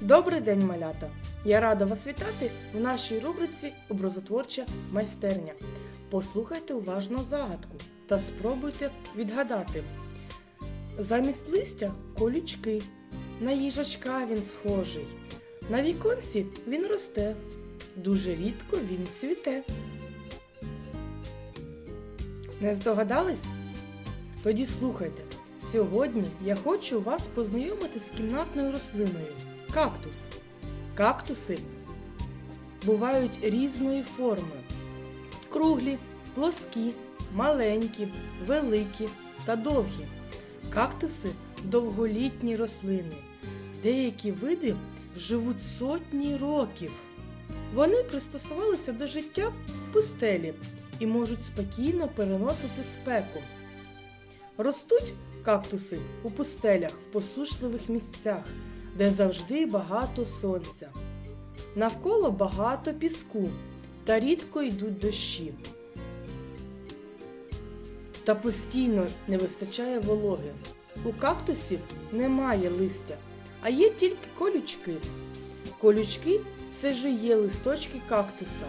Добрий день, малята! Я рада вас вітати в нашій рубриці Образотворча майстерня. Послухайте уважно загадку та спробуйте відгадати. Замість листя колючки, на їжачка він схожий. На віконці він росте, дуже рідко він цвіте. Не здогадались? Тоді слухайте. Сьогодні я хочу вас познайомити з кімнатною рослиною кактус. Кактуси бувають різної форми: круглі, плоскі, маленькі, великі та довгі. Кактуси довголітні рослини. Деякі види живуть сотні років. Вони пристосувалися до життя в пустелі і можуть спокійно переносити спеку. Ростуть кактуси у пустелях в посушливих місцях, де завжди багато сонця. Навколо багато піску та рідко йдуть дощі. Та постійно не вистачає вологи. У кактусів немає листя, а є тільки колючки. Колючки це ж є листочки кактуса.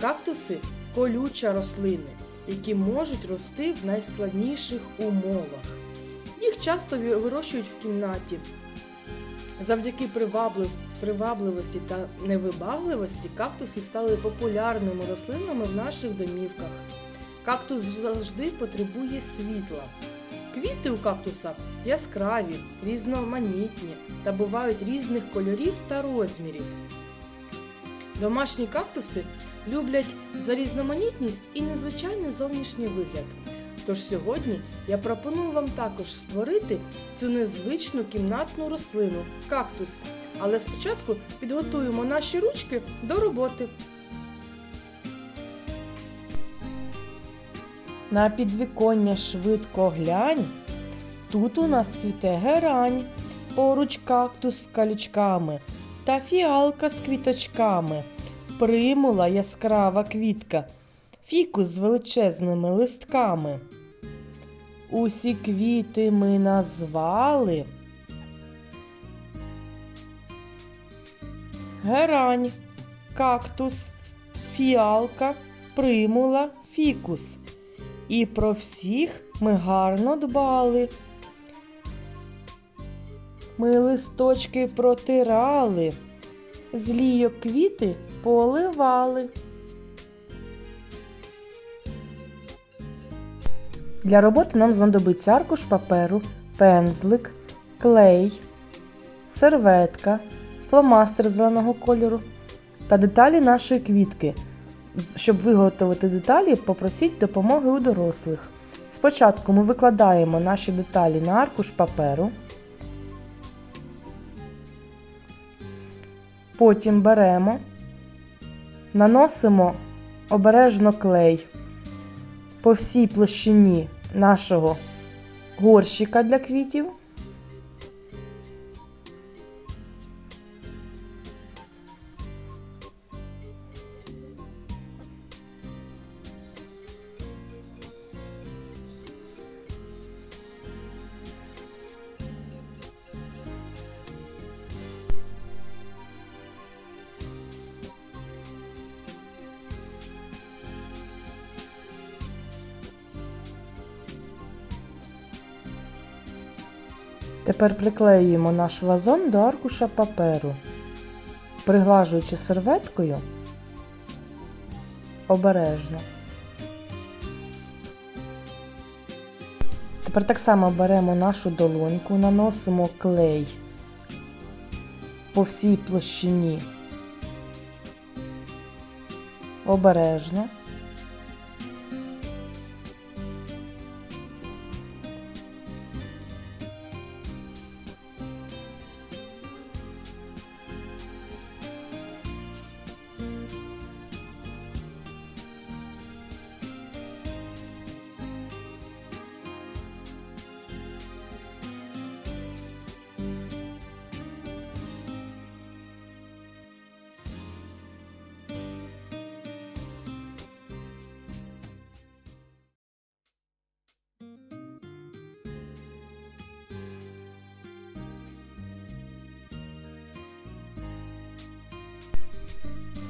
Кактуси колюча рослини, які можуть рости в найскладніших умовах. Їх часто вирощують в кімнаті. Завдяки привабливості та невибагливості кактуси стали популярними рослинами в наших домівках. Кактус завжди потребує світла. Квіти у кактуса яскраві, різноманітні та бувають різних кольорів та розмірів. Домашні кактуси люблять за різноманітність і незвичайний зовнішній вигляд. Тож сьогодні я пропоную вам також створити цю незвичну кімнатну рослину кактус. Але спочатку підготуємо наші ручки до роботи. На підвіконня швидко глянь. Тут у нас цвіте герань, поруч кактус з калючками та фіалка з квіточками, примула яскрава квітка, фікус з величезними листками. Усі квіти ми назвали. Герань, кактус, фіалка, примула, фікус. І про всіх ми гарно дбали. Ми листочки протирали, злійок квіти поливали. Для роботи нам знадобиться аркуш паперу, пензлик, клей, серветка, фломастер зеленого кольору та деталі нашої квітки. Щоб виготовити деталі, попросіть допомоги у дорослих. Спочатку ми викладаємо наші деталі на аркуш паперу. Потім беремо, наносимо обережно клей по всій площині нашого горщика для квітів. Тепер приклеюємо наш вазон до аркуша паперу, приглажуючи серветкою обережно. Тепер так само беремо нашу долоньку, наносимо клей по всій площині обережно.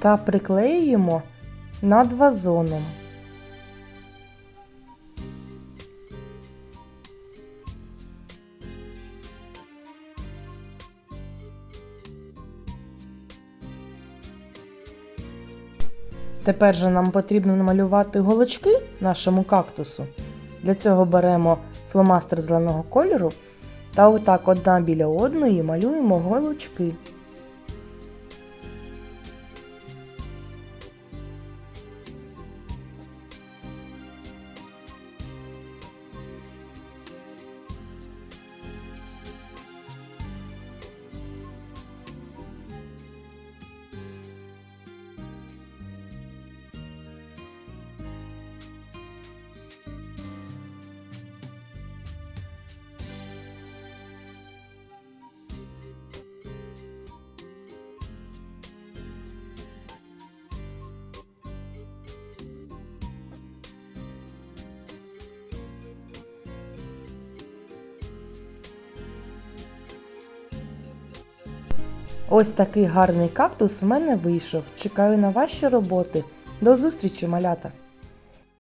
Та приклеюємо над вазоном. Тепер же нам потрібно намалювати голочки нашому кактусу. Для цього беремо фломастер зеленого кольору та отак одна біля одної малюємо голочки. Ось такий гарний кактус у мене вийшов. Чекаю на ваші роботи. До зустрічі, малята!